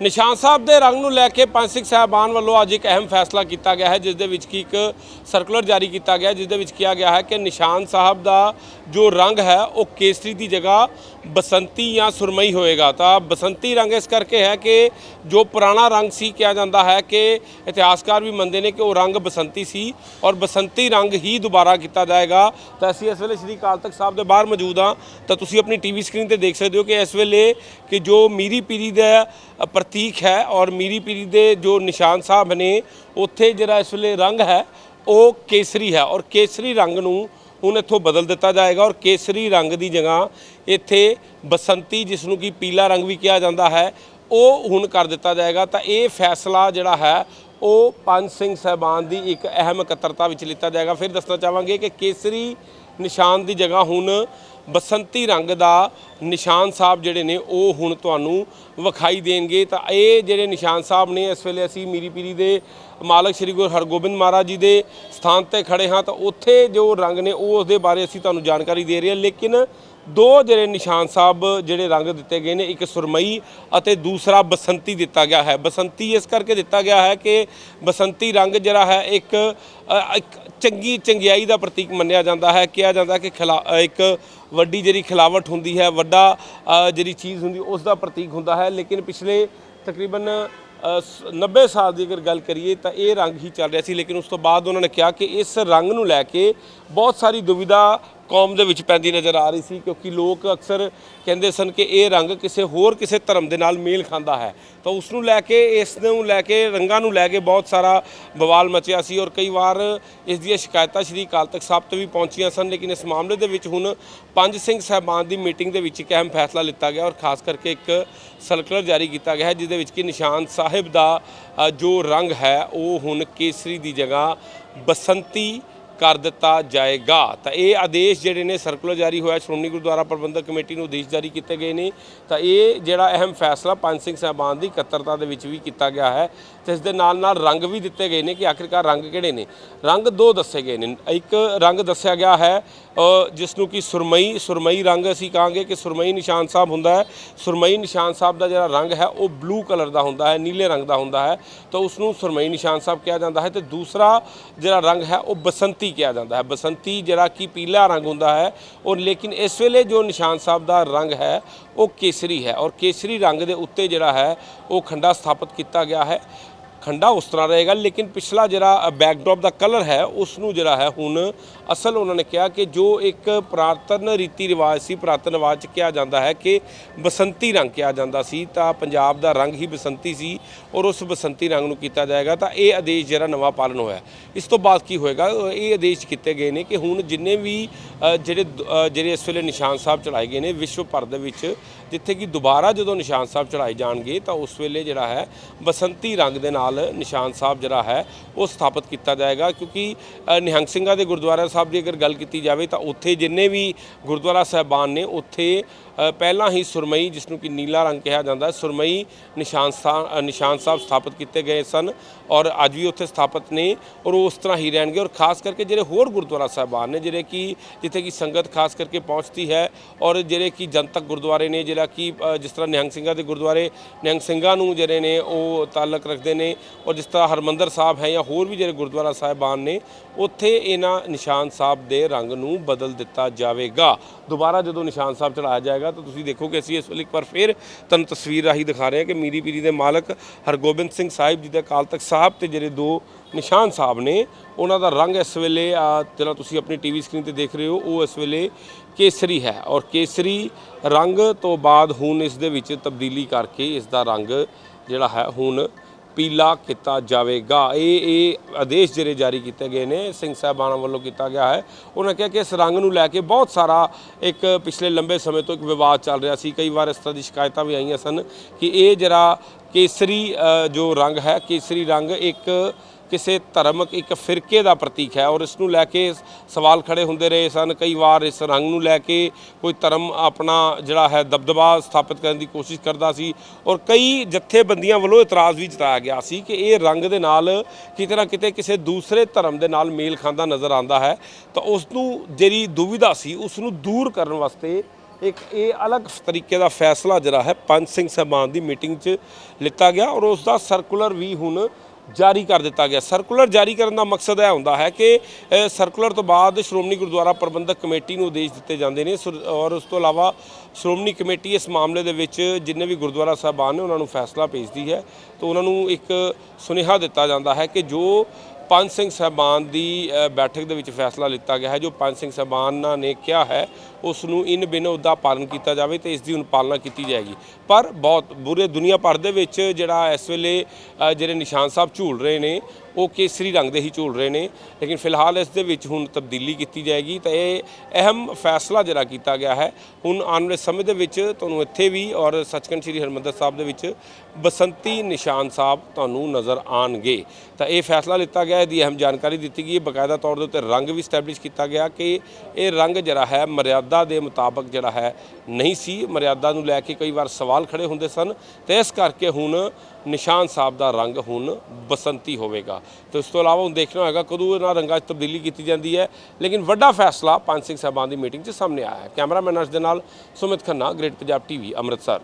ਨਿਸ਼ਾਨ ਸਾਹਿਬ ਦੇ ਰੰਗ ਨੂੰ ਲੈ ਕੇ ਪੰਜ ਸਿੱਖ ਸਾਹਿਬਾਨ ਵੱਲੋਂ ਅੱਜ ਇੱਕ ਅਹਿਮ ਫੈਸਲਾ ਕੀਤਾ ਗਿਆ ਹੈ ਜਿਸ ਦੇ ਵਿੱਚ ਕੀ ਇੱਕ ਸਰਕੂਲਰ ਜਾਰੀ ਕੀਤਾ ਗਿਆ ਜਿਸ ਦੇ ਵਿੱਚ ਕਿਹਾ ਗਿਆ ਹੈ ਕਿ ਨਿਸ਼ਾਨ ਸਾਹਿਬ ਦਾ ਜੋ ਰੰਗ ਹੈ ਉਹ ਕੇਸਰੀ ਦੀ ਜਗ੍ਹਾ ਬਸੰਤੀ ਜਾਂ ਸੁਰਮਈ ਹੋਏਗਾ। ਤਾਂ ਬਸੰਤੀ ਰੰਗ ਇਸ ਕਰਕੇ ਹੈ ਕਿ ਜੋ ਪੁਰਾਣਾ ਰੰਗ ਸੀ ਕਿਹਾ ਜਾਂਦਾ ਹੈ ਕਿ ਇਤਿਹਾਸਕਾਰ ਵੀ ਮੰਨਦੇ ਨੇ ਕਿ ਉਹ ਰੰਗ ਬਸੰਤੀ ਸੀ ਔਰ ਬਸੰਤੀ ਰੰਗ ਹੀ ਦੁਬਾਰਾ ਕੀਤਾ ਜਾਏਗਾ। ਤਾਂ ਅਸੀਂ ਇਸ ਵੇਲੇ ਸ੍ਰੀ ਅਕਾਲ ਤਖਤ ਸਾਹਿਬ ਦੇ ਬਾਹਰ ਮੌਜੂਦ ਹਾਂ। ਤਾਂ ਤੁਸੀਂ ਆਪਣੀ ਟੀਵੀ ਸਕਰੀਨ ਤੇ ਦੇਖ ਸਕਦੇ ਹੋ ਕਿ ਇਸ ਵੇਲੇ ਕਿ ਜੋ ਮੀਰੀ ਪੀਰੀ ਦਾ ਅ, ਪ੍ਰਤੀਕ ਹੈ ਔਰ ਮੀਰੀ ਪੀਰੀ ਦੇ ਜੋ ਨਿਸ਼ਾਨ ਸਾਹਿਬ ਨੇ ਉੱਥੇ ਜਿਹੜਾ ਇਸ ਵੇਲੇ ਰੰਗ ਹੈ, ਉਹ ਕੇਸਰੀ ਹੈ ਔਰ ਕੇਸਰੀ ਰੰਗ ਨੂੰ ਹੁਣ ਇੱਥੋਂ ਬਦਲ ਦਿੱਤਾ ਜਾਏਗਾ ਔਰ ਕੇਸਰੀ ਰੰਗ ਦੀ ਜਗ੍ਹਾ ਇੱਥੇ ਬਸੰਤੀ, ਜਿਸ ਨੂੰ ਕਿ ਪੀਲਾ ਰੰਗ ਵੀ ਕਿਹਾ ਜਾਂਦਾ ਹੈ, ਉਹ ਹੁਣ ਕਰ ਦਿੱਤਾ ਜਾਏਗਾ। ਤਾਂ ਇਹ ਫੈਸਲਾ ਜਿਹੜਾ ਹੈ, ਉਹ ਪੰਜ ਸਿੰਘ ਸਾਹਿਬਾਨ ਦੀ ਇੱਕ ਅਹਿਮ ਇਕੱਤਰਤਾ ਵਿੱਚ ਲਿੱਤਾ ਜਾਏਗਾ। ਫਿਰ ਦੱਸਣਾ ਚਾਹਾਂਗੇ ਕਿ ਕੇਸਰੀ ਨਿਸ਼ਾਨ ਦੀ ਜਗ੍ਹਾ ਹੁਣ ਬਸੰਤੀ ਰੰਗ ਦਾ ਨਿਸ਼ਾਨ ਸਾਹਿਬ ਜਿਹੜੇ ਨੇ, ਉਹ ਹੁਣ ਤੁਹਾਨੂੰ ਵਿਖਾਈ ਦੇਣਗੇ। ਤਾਂ ਇਹ ਜਿਹੜੇ ਨਿਸ਼ਾਨ ਸਾਹਿਬ ਨੇ, ਇਸ ਵੇਲੇ ਅਸੀਂ ਮੀਰੀ ਪੀਰੀ ਦੇ ਮਾਲਕ ਸ੍ਰੀ ਗੁਰੂ ਹਰਗੋਬਿੰਦ ਮਹਾਰਾਜ ਜੀ ਦੇ ਸਥਾਨ ਤੇ ਖੜੇ ਹਾਂ ਤਾਂ ਉੱਥੇ ਜੋ ਰੰਗ ਨੇ ਉਹ ਉਸ ਦੇ ਬਾਰੇ ਅਸੀਂ ਤੁਹਾਨੂੰ ਜਾਣਕਾਰੀ ਦੇ ਰਹੇ ਹਾਂ। ਲੇਕਿਨ ਦੋ ਜਿਹੜੇ ਨਿਸ਼ਾਨ ਸਾਹਿਬ ਜਿਹੜੇ ਰੰਗ ਦਿੱਤੇ ਗਏ ਨੇ, ਇੱਕ ਸੁਰਮਈ ਅਤੇ ਦੂਸਰਾ ਬਸੰਤੀ ਦਿੱਤਾ ਗਿਆ ਹੈ। ਬਸੰਤੀ ਇਸ ਕਰਕੇ ਦਿੱਤਾ ਗਿਆ ਹੈ ਕਿ ਬਸੰਤੀ ਰੰਗ ਜਿਹੜਾ ਹੈ ਇੱਕ ਇੱਕ ਚੰਗੀ ਚੰਗਿਆਈ ਦਾ ਪ੍ਰਤੀਕ ਮੰਨਿਆ ਜਾਂਦਾ ਹੈ। ਕਿਹਾ ਜਾਂਦਾ ਕਿ ਖਿਲਾ ਇੱਕ ਵੱਡੀ ਜਿਹੜੀ ਖਿਲਾਵਟ ਹੁੰਦੀ ਹੈ, ਵੱਡਾ ਜਿਹੜੀ ਚੀਜ਼ ਹੁੰਦੀ, ਉਸ ਦਾ ਪ੍ਰਤੀਕ ਹੁੰਦਾ ਹੈ। ਲੇਕਿਨ ਪਿਛਲੇ ਤਕਰੀਬਨ 90 ਸਾਲ ਦੀ ਅਗਰ ਗੱਲ ਕਰੀਏ ਤਾਂ ਇਹ ਰੰਗ ਹੀ ਚੱਲ ਰਿਹਾ ਸੀ, ਲੇਕਿਨ ਉਸ ਤੋਂ ਬਾਅਦ ਉਹਨਾਂ ਨੇ ਕਿਹਾ ਕਿ ਇਸ ਰੰਗ ਨੂੰ ਲੈ ਕੇ ਬਹੁਤ ਸਾਰੀ ਦੁਵਿਧਾ ਕੌਮ ਦੇ ਵਿੱਚ ਪੈਂਦੀ ਨਜ਼ਰ ਆ ਰਹੀ ਸੀ ਕਿਉਂਕਿ ਲੋਕ ਅਕਸਰ ਕਹਿੰਦੇ ਸਨ ਕਿ ਇਹ ਰੰਗ ਕਿਸੇ ਹੋਰ ਕਿਸੇ ਧਰਮ ਦੇ ਨਾਲ ਮੇਲ ਖਾਂਦਾ ਹੈ। ਤਾਂ ਉਸ ਨੂੰ ਲੈ ਕੇ, ਇਸ ਨੂੰ ਲੈ ਕੇ, ਰੰਗਾਂ ਨੂੰ ਲੈ ਕੇ ਬਹੁਤ ਸਾਰਾ ਬਵਾਲ ਮਚਿਆ ਸੀ ਔਰ ਕਈ ਵਾਰ ਇਸ ਦੀਆਂ ਸ਼ਿਕਾਇਤਾਂ ਸ਼੍ਰੀ ਅਕਾਲ ਤਖਤ ਸਾਹਿਬ ਤੋਂ ਵੀ ਪਹੁੰਚੀਆਂ ਸਨ, ਲੇਕਿਨ ਇਸ ਮਾਮਲੇ ਦੇ ਵਿੱਚ ਹੁਣ ਪੰਜ ਸਿੰਘ ਸਾਹਿਬਾਨ ਦੀ ਮੀਟਿੰਗ ਦੇ ਵਿੱਚ ਇੱਕ ਅਹਿਮ ਫੈਸਲਾ ਲਿੱਤਾ ਗਿਆ ਔਰ ਖਾਸ ਕਰਕੇ ਇੱਕ ਸਰਕੂਲਰ ਜਾਰੀ ਕੀਤਾ ਗਿਆ ਹੈ ਜਿਸ ਦੇ ਵਿੱਚ ਕਿ ਨਿਸ਼ਾਨ ਸਾਹਿਬ ਦਾ ਜੋ ਰੰਗ ਹੈ, ਉਹ ਹੁਣ ਕੇਸਰੀ ਦੀ ਜਗ੍ਹਾ ਬਸੰਤੀ ਕਰ ਦਿੱਤਾ ਜਾਏਗਾ। ਤਾਂ ਇਹ ਆਦੇਸ਼ ਜਿਹੜੇ ਨੇ ਸਰਕੂਲਰ ਜਾਰੀ ਹੋਇਆ, ਸ਼੍ਰੋਮਣੀ ਗੁਰਦੁਆਰਾ ਪ੍ਰਬੰਧਕ ਕਮੇਟੀ ਨੂੰ ਆਦੇਸ਼ ਜਾਰੀ ਕੀਤੇ ਗਏ ਨੇ। ਤਾਂ ਇਹ ਜਿਹੜਾ ਅਹਿਮ ਫੈਸਲਾ ਪੰਜ ਸਿੰਘ ਸਾਹਿਬਾਨ ਦੀ ਇਕੱਤਰਤਾ ਦੇ ਵਿੱਚ ਵੀ ਕੀਤਾ ਗਿਆ ਹੈ ਤੇ ਇਸ ਦੇ ਨਾਲ ਨਾਲ ਰੰਗ ਵੀ ਦਿੱਤੇ ਗਏ ਨੇ ਕਿ ਆਖਿਰਕਾਰ ਰੰਗ ਕਿਹੜੇ ਨੇ? ਰੰਗ ਦੋ ਦੱਸੇ ਗਏ ਨੇ। ਇੱਕ ਰੰਗ ਦੱਸਿਆ ਗਿਆ ਹੈ ਜਿਸ ਨੂੰ ਕਿ ਸੁਰਮਈ ਸੁਰਮਈ ਰੰਗ ਅਸੀਂ ਕਹਾਂਗੇ ਕਿ ਸੁਰਮਈ ਨਿਸ਼ਾਨ ਸਾਹਿਬ ਹੁੰਦਾ ਹੈ। ਸੁਰਮਈ ਨਿਸ਼ਾਨ ਸਾਹਿਬ ਦਾ ਜਿਹੜਾ ਰੰਗ ਹੈ, ਉਹ ਬਲੂ ਕਲਰ ਦਾ ਹੁੰਦਾ ਹੈ, ਨੀਲੇ ਰੰਗ ਦਾ ਹੁੰਦਾ ਹੈ। ਤਾਂ ਉਸ ਨੂੰ ਸੁਰਮਈ ਨਿਸ਼ਾਨ ਸਾਹਿਬ ਕਿਹਾ ਜਾਂਦਾ ਹੈ ਤੇ ਦੂਸਰਾ ਜਿਹੜਾ ਰੰਗ ਹੈ, ਉਹ ਬਸੰਤੀ ਕਿਹਾ ਜਾਂਦਾ ਹੈ। ਬਸੰਤੀ ਜਿਹੜਾ ਕਿ ਪੀਲਾ ਰੰਗ ਹੁੰਦਾ ਹੈ ਔਰ ਲੇਕਿਨ ਇਸ ਵੇਲੇ ਜੋ ਨਿਸ਼ਾਨ ਸਾਹਿਬ ਦਾ ਰੰਗ ਹੈ, ਉਹ ਕੇਸਰੀ ਹੈ ਔਰ ਕੇਸਰੀ ਰੰਗ ਦੇ ਉੱਤੇ ਜਿਹੜਾ ਹੈ, ਉਹ ਖੰਡਾ ਸਥਾਪਿਤ ਕੀਤਾ ਗਿਆ ਹੈ। ਖੰਡਾ ਉਸ ਤਰ੍ਹਾਂ ਰਹੇਗਾ, ਲੇਕਿਨ ਪਿਛਲਾ ਜਿਹੜਾ ਬੈਕਡ੍ਰੌਪ ਦਾ ਕਲਰ ਹੈ ਉਸ ਨੂੰ ਜਿਹੜਾ ਹੈ ਹੁਣ ਅਸਲ ਉਹਨਾਂ ਨੇ ਕਿਹਾ ਕਿ ਜੋ ਇੱਕ ਪੁਰਾਤਨ ਰੀਤੀ ਰਿਵਾਜ ਸੀ, ਪੁਰਾਤਨ ਰਿਵਾਜ ਚ ਕਿਹਾ ਜਾਂਦਾ ਹੈ ਕਿ ਬਸੰਤੀ ਰੰਗ ਕਿਹਾ ਜਾਂਦਾ ਸੀ, ਤਾਂ ਪੰਜਾਬ ਦਾ ਰੰਗ ਹੀ ਬਸੰਤੀ ਸੀ ਔਰ ਉਸ ਬਸੰਤੀ ਰੰਗ ਨੂੰ ਕੀਤਾ ਜਾਏਗਾ, ਤਾਂ ਇਹ ਆਦੇਸ਼ ਜਿਹੜਾ ਨਵਾਂ ਪਾਲਣ ਹੋਇਆ। ਇਸ ਤੋਂ ਬਾਅਦ ਕੀ ਹੋਏਗਾ ਇਹ ਆਦੇਸ਼ ਕੀਤੇ ਗਏ ਨੇ ਕਿ ਹੁਣ ਜਿੰਨੇ ਵੀ ਜਿਹੜੇ ਦ- ਜਿਹੜੇ ਇਸ ਵੇਲੇ ਨਿਸ਼ਾਨ ਸਾਹਿਬ ਚਲਾਏ ਗਏ ਨੇ, ਵਿਸ਼ਵ ਭਰ ਦੇ ਵਿੱਚ ਜਿੱਥੇ ਕਿ ਦੁਬਾਰਾ ਜਦੋਂ ਨਿਸ਼ਾਨ ਸਾਹਿਬ ਚੜਾਏ ਜਾਣਗੇ ਤਾਂ ਉਸ ਵੇਲੇ ਜਿਹੜਾ ਹੈ ਬਸੰਤੀ ਰੰਗ ਦੇ ਨਾਲ ਨਿਸ਼ਾਨ ਸਾਹਿਬ ਜਿਹੜਾ ਹੈ ਉਹ ਸਥਾਪਿਤ ਕੀਤਾ ਜਾਏਗਾ। ਕਿਉਂਕਿ ਨਿਹੰਗ ਸਿੰਘਾਂ ਦੇ ਗੁਰਦੁਆਰਾ ਸਾਹਿਬ ਦੀ ਅਗਰ ਗੱਲ ਕੀਤੀ ਜਾਵੇ ਤਾਂ ਉੱਥੇ ਜਿੰਨੇ ਵੀ ਗੁਰਦੁਆਰਾ ਸਾਹਿਬਾਨ ਨੇ, ਉੱਥੇ ਪਹਿਲਾਂ ਹੀ ਸੁਰਮਈ ਜਿਸ ਨੂੰ ਕਿ ਨੀਲਾ ਰੰਗ ਕਿਹਾ ਜਾਂਦਾ, ਸੁਰਮਈ ਨਿਸ਼ਾਨ ਸਥਾਨ ਨਿਸ਼ਾਨ ਸਾਹਿਬ ਸਥਾਪਿਤ ਕੀਤੇ ਗਏ ਸਨ ਔਰ ਅੱਜ ਵੀ ਉੱਥੇ ਸਥਾਪਿਤ ਨੇ ਔਰ ਉਹ ਉਸ ਤਰ੍ਹਾਂ ਹੀ ਰਹਿਣਗੇ ਔਰ ਖਾਸ ਕਰਕੇ ਜਿਹੜੇ ਹੋਰ ਗੁਰਦੁਆਰਾ ਸਾਹਿਬਾਨ ਨੇ, ਜਿਹੜੇ ਕਿ ਜਿੱਥੇ ਕਿ ਸੰਗਤ ਖਾਸ ਕਰਕੇ ਪਹੁੰਚਦੀ ਹੈ ਔਰ ਜਿਹੜੇ ਕਿ ਜਨਤਕ ਗੁਰਦੁਆਰੇ ਨੇ ਜਿਹੜਾ ਕਿ ਜਿਸ ਤਰ੍ਹਾਂ ਨਿਹੰਗ ਸਿੰਘਾਂ ਦੇ ਗੁਰਦੁਆਰੇ, ਨਿਹੰਗ ਸਿੰਘਾਂ ਨੂੰ ਜਿਹੜੇ ਨੇ ਉਹ ਤਾਲਕ ਰੱਖਦੇ ਨੇ ਔਰ ਜਿਸ ਤਰ੍ਹਾਂ ਹਰਮੰਦਰ ਸਾਹਿਬ ਹੈ ਜਾਂ ਹੋਰ ਵੀ ਜਿਹੜੇ ਗੁਰਦੁਆਰਾ ਸਾਹਿਬਾਨ ਨੇ, ਉੱਥੇ ਇਹਨਾਂ ਨਿਸ਼ਾਨ ਸਾਹਿਬ ਦੇ ਰੰਗ ਨੂੰ ਬਦਲ ਦਿੱਤਾ ਜਾਵੇਗਾ। ਦੁਬਾਰਾ ਜਦੋਂ ਨਿਸ਼ਾਨ ਸਾਹਿਬ ਚੜਾਇਆ ਜਾਏਗਾ ਤਾਂ ਤੁਸੀਂ ਦੇਖੋਗੇ ਅਸੀਂ ਇਸ ਵੇਲੇ ਇੱਕ ਵਾਰ ਫਿਰ ਤੁਹਾਨੂੰ ਤਸਵੀਰ ਰਾਹੀਂ ਦਿਖਾ ਰਹੇ ਹਾਂ ਕਿ ਮੀਰੀ ਪੀਰੀ ਦੇ ਮਾਲਕ ਹਰਗੋਬਿੰਦ ਸਿੰਘ ਸਾਹਿਬ ਜੀ ਦੇ ਅਕਾਲ ਤਖਤ ਸਾਹਿਬ ਤੇ ਜਿਹੜੇ ਦੋ ਨਿਸ਼ਾਨ ਸਾਹਿਬ ਨੇ, ਉਹਨਾਂ ਦਾ ਰੰਗ ਇਸ ਵੇਲੇ ਜਿਹੜਾ ਤੁਸੀਂ ਆਪਣੀ ਟੀਵੀ ਸਕਰੀਨ ਤੇ ਦੇਖ ਰਹੇ ਹੋ, ਉਹ ਇਸ ਵੇਲੇ ਕੇਸਰੀ ਹੈ ਔਰ ਕੇਸਰੀ ਰੰਗ ਤੋਂ ਬਾਅਦ ਹੁਣ ਇਸ ਦੇ ਵਿੱਚ ਤਬਦੀਲੀ ਕਰਕੇ ਇਸ ਦਾ ਰੰਗ ਜਿਹੜਾ ਹੈ ਹੁਣ ਪੀਲਾ ਕੀਤਾ ਜਾਵੇਗਾ। ਇਹ ਇਹ ਆਦੇਸ਼ ਜਿਹੜੇ ਜਾਰੀ ਕੀਤੇ ਗਏ ਨੇ, ਸਿੰਘ ਸਾਹਿਬਾਨਾਂ ਵੱਲੋਂ ਕੀਤਾ ਗਿਆ ਹੈ। ਉਹਨਾਂ ਕਿਹਾ ਕਿ ਇਸ ਰੰਗ ਨੂੰ ਲੈ ਕੇ ਬਹੁਤ ਸਾਰਾ ਇੱਕ ਪਿਛਲੇ ਲੰਬੇ ਸਮੇਂ ਤੋਂ ਇੱਕ ਵਿਵਾਦ ਚੱਲ ਰਿਹਾ ਸੀ। ਕਈ ਵਾਰ ਇਸ ਤਰ੍ਹਾਂ ਦੀ ਸ਼ਿਕਾਇਤਾਂ ਵੀ ਆਈਆਂ ਸਨ ਕਿ ਇਹ ਜਿਹੜਾ ਕੇਸਰੀ ਜੋ ਰੰਗ ਹੈ, ਕੇਸਰੀ ਰੰਗ ਇੱਕ ਕਿਸੇ ਧਰਮਕ ਇੱਕ ਫਿਰਕੇ ਦਾ ਪ੍ਰਤੀਕ ਹੈ ਔਰ ਇਸ ਨੂੰ ਲੈ ਕੇ ਸਵਾਲ ਖੜੇ ਹੁੰਦੇ ਰਹੇ ਸਨ। ਕਈ ਵਾਰ ਇਸ ਰੰਗ ਨੂੰ ਲੈ ਕੇ ਕੋਈ ਧਰਮ ਆਪਣਾ ਜਿਹੜਾ ਹੈ ਦਬਦਬਾ ਸਥਾਪਿਤ ਕਰਨ ਦੀ ਕੋਸ਼ਿਸ਼ ਕਰਦਾ ਸੀ ਔਰ ਕਈ ਜਥੇਬੰਦੀਆਂ ਵੱਲੋਂ ਇਤਰਾਜ਼ ਵੀ ਜਤਾਇਆ ਗਿਆ ਸੀ ਕਿ ਇਹ ਰੰਗ ਦੇ ਨਾਲ ਕਿਤੇ ਨਾ ਕਿਤੇ ਕਿਸੇ ਦੂਸਰੇ ਧਰਮ ਦੇ ਨਾਲ ਮੇਲ ਖਾਂਦਾ ਨਜ਼ਰ ਆਉਂਦਾ ਹੈ। ਤਾਂ ਉਸ ਨੂੰ ਜਿਹੜੀ ਦੁਵਿਧਾ ਸੀ, ਉਸ ਨੂੰ ਦੂਰ ਕਰਨ ਵਾਸਤੇ ਇੱਕ ਇਹ ਅਲੱਗ ਤਰੀਕੇ ਦਾ ਫੈਸਲਾ ਜਿਹੜਾ ਹੈ ਪੰਜ ਸਿੰਘ ਸਾਹਿਬਾਨ ਦੀ ਮੀਟਿੰਗ 'ਚ ਲਿੱਤਾ ਗਿਆ ਔਰ ਉਸ ਦਾ ਸਰਕੂਲਰ ਵੀ ਹੁਣ ਜਾਰੀ ਕਰ ਦਿੱਤਾ ਗਿਆ। ਸਰਕੂਲਰ ਜਾਰੀ ਕਰਨ ਦਾ ਮਕਸਦ ਇਹ ਹੁੰਦਾ ਹੈ ਕਿ ਸਰਕੂਲਰ ਤੋਂ ਬਾਅਦ ਸ਼੍ਰੋਮਣੀ ਗੁਰਦੁਆਰਾ ਪ੍ਰਬੰਧਕ ਕਮੇਟੀ ਨੂੰ ਆਦੇਸ਼ ਦਿੱਤੇ ਜਾਂਦੇ ਨੇ। ਸੁਰ- ਔਰ ਉਸ ਤੋਂ ਇਲਾਵਾ ਸ਼੍ਰੋਮਣੀ ਕਮੇਟੀ ਇਸ ਮਾਮਲੇ ਦੇ ਵਿੱਚ ਜਿੰਨੇ ਵੀ ਗੁਰਦੁਆਰਾ ਸਾਹਿਬਾਨ ਨੇ, ਉਹਨਾਂ ਨੂੰ ਫੈਸਲਾ ਭੇਜਦੀ ਹੈ। ਤਾਂ ਉਹਨਾਂ ਨੂੰ ਇੱਕ ਸੁਨੇਹਾ ਦਿੱਤਾ ਜਾਂਦਾ ਹੈ ਕਿ ਜੋ ਪੰਜ ਸਿੰਘ ਸਾਹਿਬਾਨ ਦੀ ਬੈਠਕ ਦੇ ਵਿੱਚ ਫੈਸਲਾ ਲਿੱਤਾ ਗਿਆ ਹੈ। ਜੋ ਪੰਜ ਸਿੰਘ ਸਾਹਿਬਾਨਾਂ ਨੇ ਕਿਹਾ ਹੈ ਉਸ ਨੂੰ ਇਨ ਬਿਨ ਉਹਦਾ ਪਾਲਣ ਕੀਤਾ ਜਾਵੇ ਤੇ ਇਸ ਦੀ ਹੁਣ ਪਾਲਣਾ ਕੀਤੀ ਜਾਏਗੀ। ਪਰ ਬਹੁਤ ਬੁਰੇ ਦੁਨੀਆ ਭਰ ਦੇ ਵਿੱਚ ਜਿਹੜਾ ਇਸ ਵੇਲੇ ਜਿਹੜੇ ਨਿਸ਼ਾਨ ਸਾਹਿਬ ਝੂਲ ਰਹੇ ਨੇ, ਉਹ ਕੇਸਰੀ ਰੰਗ ਦੇ ਹੀ ਝੂਲ ਰਹੇ ਨੇ। ਲੇਕਿਨ ਫਿਲਹਾਲ ਇਸ ਦੇ ਵਿੱਚ ਹੁਣ ਤਬਦੀਲੀ ਕੀਤੀ ਜਾਏਗੀ ਤਾਂ ਇਹ ਅਹਿਮ ਫੈਸਲਾ ਜਿਹੜਾ ਕੀਤਾ ਗਿਆ ਹੈ, ਹੁਣ ਆਉਣ ਵਾਲੇ ਸਮੇਂ ਦੇ ਵਿੱਚ ਤੁਹਾਨੂੰ ਇੱਥੇ ਵੀ ਔਰ ਸੱਚਖੰਡ ਸ੍ਰੀ ਹਰਿਮੰਦਰ ਸਾਹਿਬ ਦੇ ਵਿੱਚ ਬਸੰਤੀ ਨਿਸ਼ਾਨ ਸਾਹਿਬ ਤੁਹਾਨੂੰ ਨਜ਼ਰ ਆਣਗੇ ਤਾਂ ਇਹ ਫੈਸਲਾ ਲਿੱਤਾ ਗਿਆ ਇਹਦੀ ਅਹਿਮ ਜਾਣਕਾਰੀ ਦਿੱਤੀ ਗਈ ਹੈ। ਬਕਾਇਦਾ ਤੌਰ ਦੇ ਉੱਤੇ ਰੰਗ ਵੀ ਸਟੈਬਲਿਸ਼ ਕੀਤਾ ਗਿਆ ਕਿ ਇਹ ਰੰਗ ਜਿਹੜਾ ਹੈ, ਮਰਿਆਦਾ ਦੇ ਮੁਤਾਬਕ ਜਿਹੜਾ ਹੈ, ਨਹੀਂ ਸੀ। ਮਰਿਆਦਾ ਨੂੰ ਲੈ ਕੇ ਕਈ ਵਾਰ ਸਵਾਲ ਖੜੇ ਹੁੰਦੇ ਸਨ ਤੇ ਇਸ ਕਰਕੇ ਹੁਣ ਨਿਸ਼ਾਨ ਸਾਹਿਬ ਦਾ ਰੰਗ ਹੁਣ ਬਸੰਤੀ ਹੋਵੇਗਾ। ਤੇ ਉਸ ਤੋਂ ਇਲਾਵਾ ਹੁਣ ਦੇਖਣਾ ਹੋਏਗਾ, ਕਦੋਂ ਇਹਨਾਂ ਰੰਗਾਂ 'ਚ ਤਬਦੀਲੀ ਕੀਤੀ ਜਾਂਦੀ ਹੈ। ਲੇਕਿਨ ਵੱਡਾ ਫੈਸਲਾ ਪੰਜ ਸਿੰਘ ਸਾਹਿਬਾਨ ਦੀ ਮੀਟਿੰਗ 'ਚ ਸਾਹਮਣੇ ਆਇਆ ਹੈ। ਕੈਮਰਾਮੈਨ ਅਰਸ਼ ਦੇ ਨਾਲ ਸੁਮਿਤ ਖੰਨਾ ਗ੍ਰੇਟ ਪੰਜਾਬ ਟੀਵੀ ਅੰਮ੍ਰਿਤਸਰ।